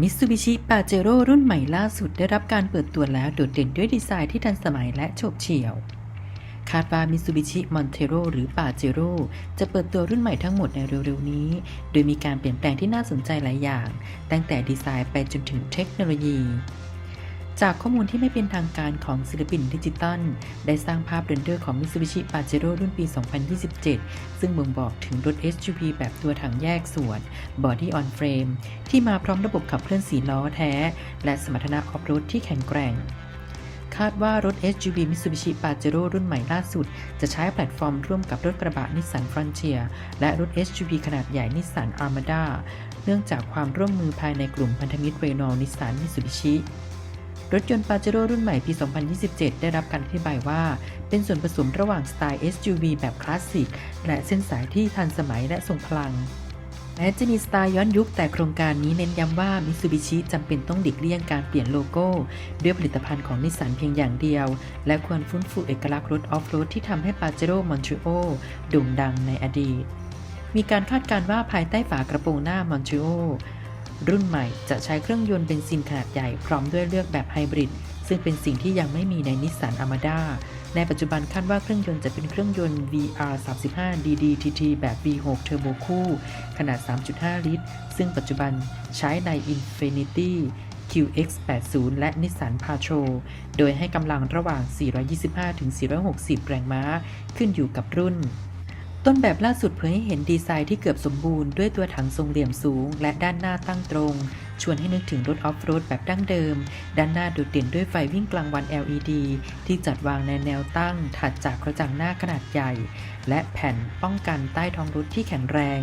มิ t ูบิชิปาเจโร่รุ่นใหม่ล่าสุดได้รับการเปิดตัวแล้วโดดเด่นด้วยดีไซน์ที่ทันสมัยและโฉบเฉี่ยว คาดว่ามิ t ูบิชิมอนเทโรหรือปาเจโร่จะเปิดตัวรุ่นใหม่ทั้งหมดในเร็วๆนี้ โดยมีการเปลี่ยนแปลงที่น่าสนใจหลายอย่าง ตั้งแต่ดีไซน์ไปจนถึงเทคโนโลยี จากข้อมูลที่ไม่เป็นทางการของศิลปินดิจิตอลได้สร้างภาพเรนเดอร์ของ Mitsubishi Pajero รุ่นปี 2027 ซึ่งบ่งบอกถึงรถ SUV แบบตัวถังแยกส่วน Body on Frame ที่มาพร้อมระบบขับเคลื่อนสีล้อแท้ และสมรรถนะออฟโรดที่แข็งแกร่ง คาดว่ารถ SUV Mitsubishi Pajero รุ่นใหม่ล่าสุด จะใช้แพลตฟอร์มร่วมกับรถกระบะ Nissan Frontier และรถ SUV ขนาดใหญ่ Nissan Armada เนื่องจากความร่วมมือภายในกลุ่มพันธมิตร Renault Nissan Mitsubishi รถยนต์ปาเจโร่รุ่นใหม่ปี 2027 ได้รับการอธิบายว่า เป็นส่วนผสมระหว่างสไตล์ SUV แบบคลาสสิก และเส้นสายที่ทันสมัยและทรงพลังแม้จะมีสไตล์ย้อนยุคแต่โครงการนี้เน้นย้ำว่า Mitsubishi จำเป็นต้องหลีกเลี่ยงการเปลี่ยนโลโก้ ด้วยผลิตภัณฑ์ของนิสสันเพียงอย่างเดียว และควรฟื้นฟูเอกลักษณ์รถออฟโรดที่ทำให้ปาเจโร่มอนทรีโอโด่งดังในอดีต มีการคาดการณ์ว่าภายใต้ฝากระโปรงหน้ามอนทรีโอ รุ่นใหม่จะใช้เครื่องยนต์เบนซินขนาดใหญ่พร้อมด้วยเลือกแบบไฮบริดซึ่งเป็นสิ่งที่ยังไม่มีในนิสสันอ r m a d a ในปัจจุบันคาดว่าเครื่องยนต์จะเป็นเครื่องยนต์ VR35 DDTT แบบ V6 Turbo คู่ ขนาด 3.5 ลิตร ซึ่งปัจจุบันใช้ใน Infinity QX80 และ Nissan Patrol โดยให้กำลังระหว่าง 425-460 แรงม้า ขึ้นอยู่กับรุ่น ต้นแบบล่าสุดเผยให้เห็นดีไซน์ที่เกือบสมบูรณ์ด้วยตัวถังทรงเหลี่ยมสูง และด้านหน้าตั้งตรง ชวนให้นึกถึงรถออฟโรดแบบดั้งเดิม ด้านหน้าโดดเด่นด้วยไฟวิ่งกลางวัน LED ที่จัดวางในแนวตั้ง ถัดจากกระจังหน้าขนาดใหญ่ และแผ่นป้องกันใต้ท้องรถที่แข็งแรง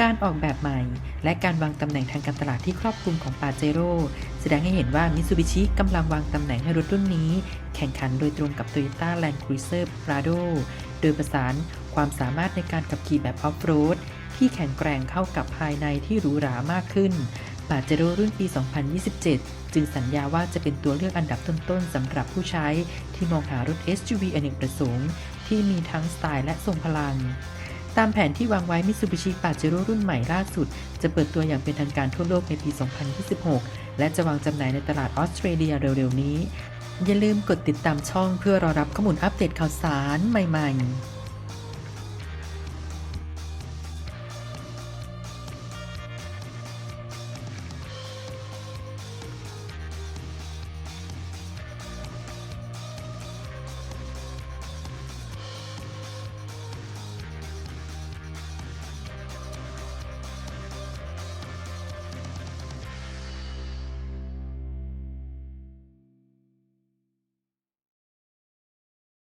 การออกแบบใหม่ และการวางตำแหน่งทางการตลาดที่ครอบคลุมของปาเจโร่แสดงให้เห็นว่ามิ t ูบิชิกำลังวางตำแหน่งให้รถรุ่นนี้ แข่งขันโดยตรงกับ Toyota Land Cruiser Prado โดยประสาน ความสามารถในการขับขี่แบบออฟโรดที่แข็งแกร่งเข้ากับภายในที่หรูหรามากขึ้นปาเจโร่รุ่นปี 2027 จึงสัญญาว่าจะเป็นตัวเลือกอันดับต้นๆสำหรับผู้ใช้ที่มองหารถ SUV อเนกประสงค์ที่มีทั้งสไตล์และทรงพลัง ตามแผนที่วางไว้ Mitsubishi Pajero รุ่นใหม่ล่าสุด จะเปิดตัวอย่างเป็นทางการทั่วโลกในปี 2026 และจะวางจำหน่ายในตลาดออสเตรเลียเร็วๆนี้ อย่าลืมกดติดตามช่องเพื่อรอรับข้อมูลอัปเดตข่าวสารใหม่ ๆ